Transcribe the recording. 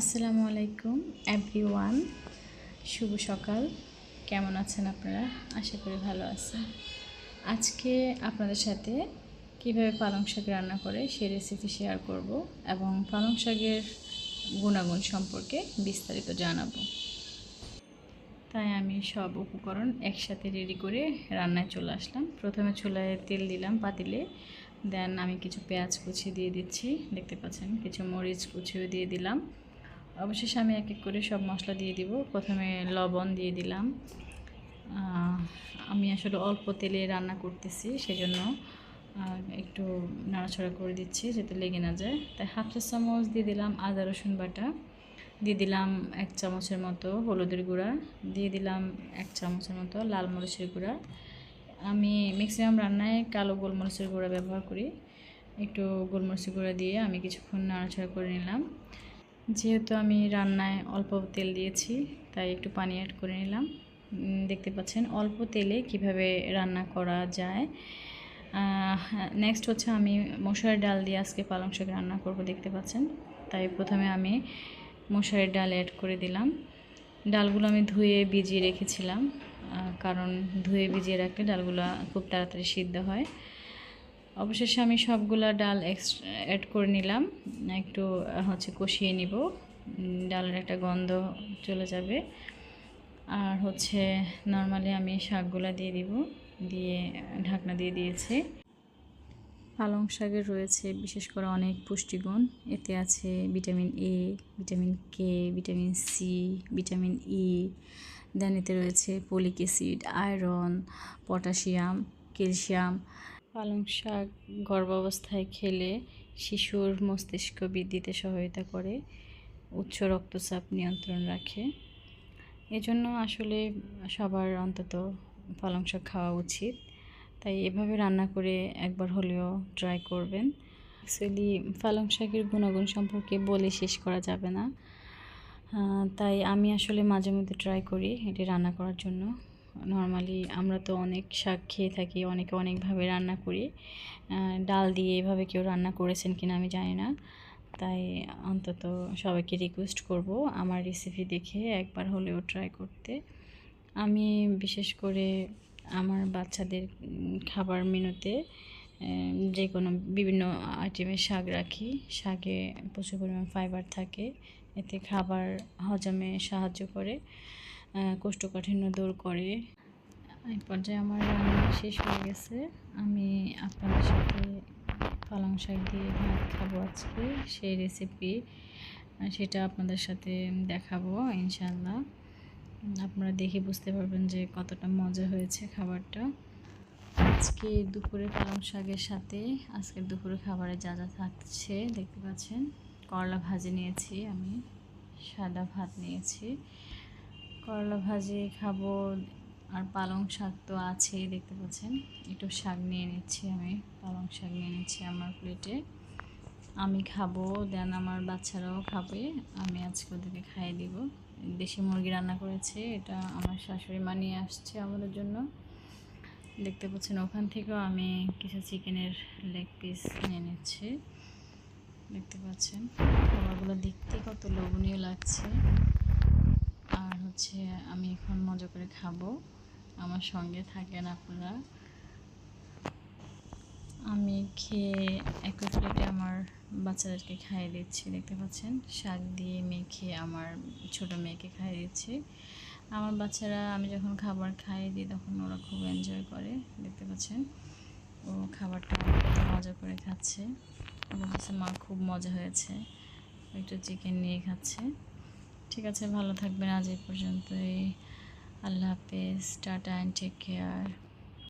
আসসালামু আলাইকুম এভরিওয়ান শুভ সকাল। কেমন আছেন আপনারা? আশা করি ভালো আছেন। আজকে আপনাদের সাথে কীভাবে পালং শাক রান্না করে সেই রেসিপি শেয়ার করব এবং পালং শাকের গুণাগুণ সম্পর্কে বিস্তারিত জানাব। তাই আমি সব উপকরণ একসাথে রেডি করে রান্নায় চলে আসলাম। প্রথমে চুলায় তেল দিলাম পাতিলে। দেন আমি কিছু পেঁয়াজ কুচি দিয়ে দিচ্ছি। দেখতে পাচ্ছেন, কিছু মরিচ কুচিও দিয়ে দিলাম। অবশেষে আমি এক এক করে সব মশলা দিয়ে দিব। প্রথমে লবণ দিয়ে দিলাম। আমি আসলে অল্প তেলে রান্না করতেছি, সেজন্য একটু নাড়াছড়া করে দিচ্ছি যাতে লেগে না যায়। তাই হাফ চা চামচ দিয়ে দিলাম আদা, রসুন বাটা। দিয়ে দিলাম এক চামচের মতো হলুদের গুঁড়া। দিয়ে দিলাম এক চামচের মতো লাল মরিচের গুঁড়া। আমি ম্যাক্সিমাম রান্নায় কালো গোলমরিচের গুঁড়া ব্যবহার করি। একটু গোলমরিচের গুঁড়া দিয়ে আমি কিছুক্ষণ নাড়াচাড়া করে নিলাম। যেহেতু আমি রান্নায় অল্প তেল দিয়েছি, তাই একটু পানি অ্যাড করে নিলাম। দেখতে পাচ্ছেন অল্প তেলে কীভাবে রান্না করা যায়। নেক্সট হচ্ছে আমি মশার ডাল দিয়ে আজকে পালং শাক রান্না করব, দেখতে পাচ্ছেন। তাই প্রথমে আমি মশারের ডাল অ্যাড করে দিলাম। ডালগুলো আমি ধুয়ে ভিজিয়ে রেখেছিলাম কারণ ধুয়ে ভিজিয়ে রাখলে ডালগুলো খুব তাড়াতাড়ি সিদ্ধ হয়। অবশেষে আমি সবগুলা ডাল অ্যাড করে নিলাম। একটু হচ্ছে কষিয়ে নিব। ডালের একটা গন্ধ চলে যাবে। আর হচ্ছে নর্মালি আমি শাকগুলা দিয়ে দিব, দিয়ে ঢাকনা দিয়ে দিয়েছি। পালং শাকের রয়েছে বিশেষ করে অনেক পুষ্টিগুণ। এতে আছে vitamin A vitamin K vitamin C vitamin E then এতে রয়েছে folic acid, iron, potassium, calcium. পালং শাক গর্ভাবস্থায় খেলে শিশুর মস্তিষ্ক বৃদ্ধিতে সহায়তা করে, উচ্চ রক্তচাপ নিয়ন্ত্রণ রাখে। এজন্য আসলে সবার অন্তত পালং শাক খাওয়া উচিত। তাই এভাবে রান্না করে একবার হলেও ট্রাই করবেন। অ্যাকচুয়ালি পালং শাকের গুণাগুণ সম্পর্কে বলে শেষ করা যাবে না। তাই আমি আসলে মাঝে মধ্যে ট্রাই করি এটি রান্না করার জন্য। নর্মালি আমরা তো অনেক শাক খেয়ে থাকি, অনেকে অনেকভাবে রান্না করি। ডাল দিয়ে এভাবে কেউ রান্না করেছেন কিনা আমি জানি না। তাই অন্তত সবাইকে রিকোয়েস্ট করব আমার রেসিপি দেখে একবার হলেও ট্রাই করতে। আমি বিশেষ করে আমার বাচ্চাদের খাবার মেনুতে যে কোনো বিভিন্ন আইটেমের শাক রাখি। শাকে প্রচুর পরিমাণ ফাইবার থাকে, এতে খাবার হজমে সাহায্য করে। কোষ্ঠকাঠিন্য দূর করে। এই পর্যায়ে আমার রান্না শেষ হয়ে গেছে। আমি আপনাদের সাথে পালং শাক দিয়ে ভাত খাব আজকে, সেই রেসিপি সেটা আপনাদের সাথে দেখাবো ইনশাল্লাহ আপনারা দেখে বুঝতে পারবেন যে কতটা মজা হয়েছে খাবারটা। আজকে দুপুরে পালং শাকের সাথে আজকের দুপুরে খাবারে যা যা থাকছে, দেখতে পাচ্ছেন। করলা ভাজি নিয়েছি আমি, সাদা ভাত নিয়েছি। করলা ভাজি খাব, আর পালং শাক তো আছেই দেখতে পাচ্ছেন। একটু শাক নিয়ে নিচ্ছি আমি, পালং শাক নিয়ে নিচ্ছি আমার প্লেটে আমি খাব দেন আমার বাচ্চারাও খাবে, আমি আজকে ওদেরকে খাইয়ে দিব। দেশি মুরগি রান্না করেছে, এটা আমার শাশুড়ি মা নিয়ে আসছে আমাদের জন্য। দেখতে পাচ্ছেন ওখান থেকেও আমি কিছু চিকেনের লেগ পিস নিয়ে নিচ্ছি। দেখতে পাচ্ছেন, খাবারগুলো দেখতে কত লোভনীয় লাগছে। হচ্ছে আমি এখন মজা করে খাব। আমার সঙ্গে থাকেন আপনারা। আমি খেয়ে একই প্লেটে আমার বাচ্চাদেরকে খাইয়ে দিচ্ছি, দেখতে পাচ্ছেন? শাক দিয়ে মেখে আমার ছোট মেয়েকে খাইয়ে দিচ্ছি। আমার বাচ্চারা, আমি যখন খাবার খাইয়ে দিই, তখন ওরা খুব এনজয় করে, দেখতে পাচ্ছেন? ও খাবারটা মজা করে খাচ্ছে। বলছে মা খুব মজা হয়েছে। একটু চিকেন নিয়ে খাচ্ছে। ঠিক আছে ভালো থাকবেন আজ এই পর্যন্তই। আল্লাহ হাফেজ টাটা অ্যান্ড টেক কেয়ার